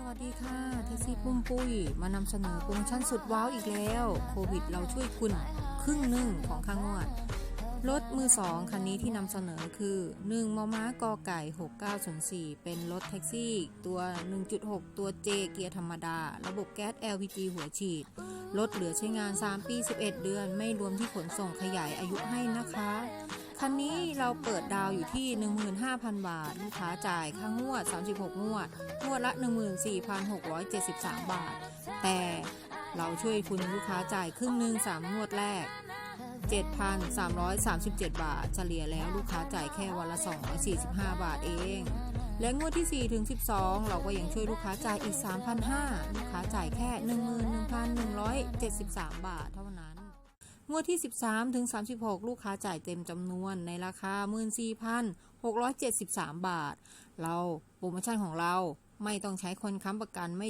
สวัสดีค่ะแท็กซี่ปุ้มปุ้ย มานำเสนอโปรโมชั่นสุดว้าวอีกแล้ว โควิดเราช่วยคุณครึ่งหนึ่งของค่างวด รถมือสองคันนี้ที่นำเสนอคือ 1มม้ากอไก่ 6904 เป็นรถแท็กซี่ ตัว 1.6 ตัว J เกียร์ธรรมดา ระบบแก๊ส LPG หัวฉีด รถเหลือใช้งาน 3 ปี 11 เดือน ไม่รวมที่ขนส่งขยายอายุให้นะคะ คันนี้เราเปิดดาวอยู่ที่ 15,000 บาท ลูกค้าจ่ายค่างวด 36 งวด งวดละ 14,673 บาท แต่เราช่วยคุณลูกค้าจ่ายครึ่งหนึ่ง3 งวดแรก 7,337 บาท เฉลี่ยแล้วลูกค้าจ่ายแค่วันละ 245 บาทเอง และงวดที่ 4 ถึง 12 เราก็ยังช่วยลูกค้าจ่ายอีก 3,500 ลูกค้าจ่ายแค่ 11,173 บาทเท่านั้น งวดที่ 13 ถึง 36 ลูกค้าจ่ายเต็มจำนวนในราคา 14,673 บาท เราโปรโมชั่นของเราไม่ต้องใช้คนค้ำประกันไม่